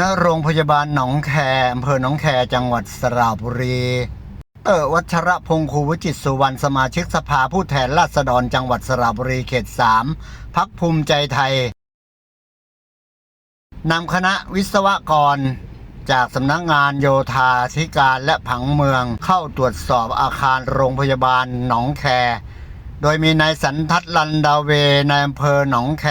ณโรงพยาบาลหนองแคอำเภอหนองแคจังหวัดสระบุรีเตอวัชระพงศ์คูวิจิตสุวรรณสมาชิกสภาผู้แทนราษฎรจังหวัดสระบุรีเขต3พักภูมิใจไทยนำคณะวิศวกร จากสำนักงานโยธาธิการและผังเมืองเข้าตรวจสอบอาคารโรงพยาบาลหนองแค โดยมีนายสันทัศน์ลันดาเวนายอำเภอหนองแค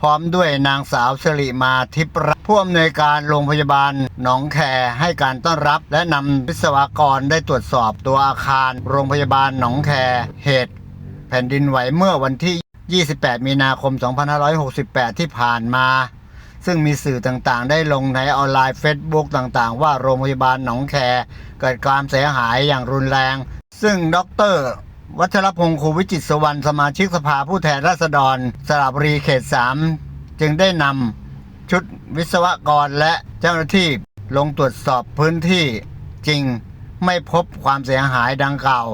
พร้อมด้วยนางสาวสิริมาทิพย์รักผู้อำนวยการโรงพยาบาลหนองแคให้การต้อนรับ และนำวิศวกรได้ตรวจสอบตัวอาคารโรงพยาบาลหนองแคเหตุ แผ่นดินไหวเมื่อวันที่ 28 มีนาคม 2568 ที่ผ่านมา ซึ่งมีสื่อต่างๆ ได้ลงในออนไลน์ Facebook ต่างๆ ว่าโรงพยาบาลหนองแคเกิดความเสียหายอย่างรุนแรง ซึ่งดร วัชรพงศ์คูวิจิตสวรรณสมาชิกสภาผู้แทนราษฎร สระบุรีเขต 3 จึงได้นำชุดวิศวกรและเจ้าหน้าที่ลงตรวจสอบพื้นที่จริงไม่พบความเสียหายดังกล่าว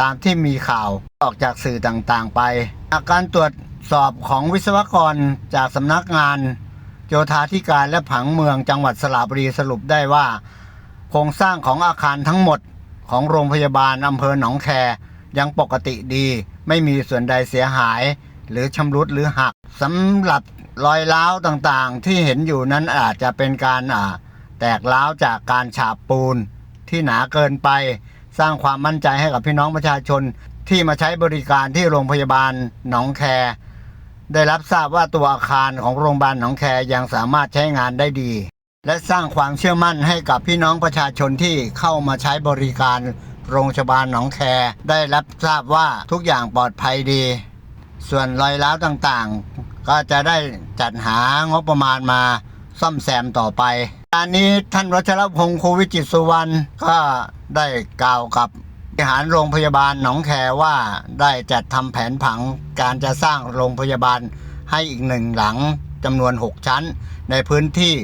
ตามที่มีข่าวออกจากสื่อต่างๆไปจาการตรวจสอบของวิศวกรจากสำนักงานโยธาธิการและผังเมืองจังหวัดสระบุรีสรุปได้ว่า โครงสร้างของอาคารทั้งหมดของโรงพยาบาลอำเภอหนองแค ยังปกติดี ไม่มีส่วนใดเสียหาย หรือชำรุดหรือหักสำหรับรอยร้าวต่างๆ ที่เห็นอยู่นั้นอาจจะเป็นการแตกร้าวจากการฉาบปูน ที่หนาเกินไป สร้างความมั่นใจให้กับพี่น้องประชาชนที่มาใช้บริการที่โรงพยาบาลหนองแค ได้รับทราบว่าตัวอาคารของโรงพยาบาลหนองแคยังสามารถใช้งานได้ดี และสร้างความเชื่อมั่นให้กับพี่น้องประชาชนที่เข้ามาใช้บริการ โรงพยาบาลหนองแค ได้รับทราบว่าทุกอย่างปลอดภัยดี ส่วนรอยร้าวต่างๆ ก็จะได้จัดหางบประมาณมาซ่อมแซมต่อไปการนี้ท่านรัชรพงศ์โควิจิตรสุวรรณก็ได้กล่าวกับบริหารโรงพยาบาลหนองแคว่าได้จัดทำแผนผังการจะสร้างโรงพยาบาลให้อีกหนึ่งหลังจำนวน 6 ชั้น ในพื้นที่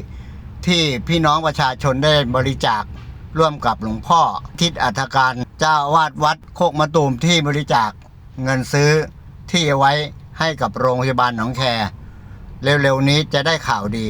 ที่พี่น้องประชาชนได้บริจาค ร่วมกับหลวงพ่อ ทิศอัฐการเจ้าวาดวัดโคกมะตูมที่บริจาคเงินซื้อที่ไว้ให้กับโรงพยาบาลหนองแคเร็วๆนี้จะได้ข่าวดี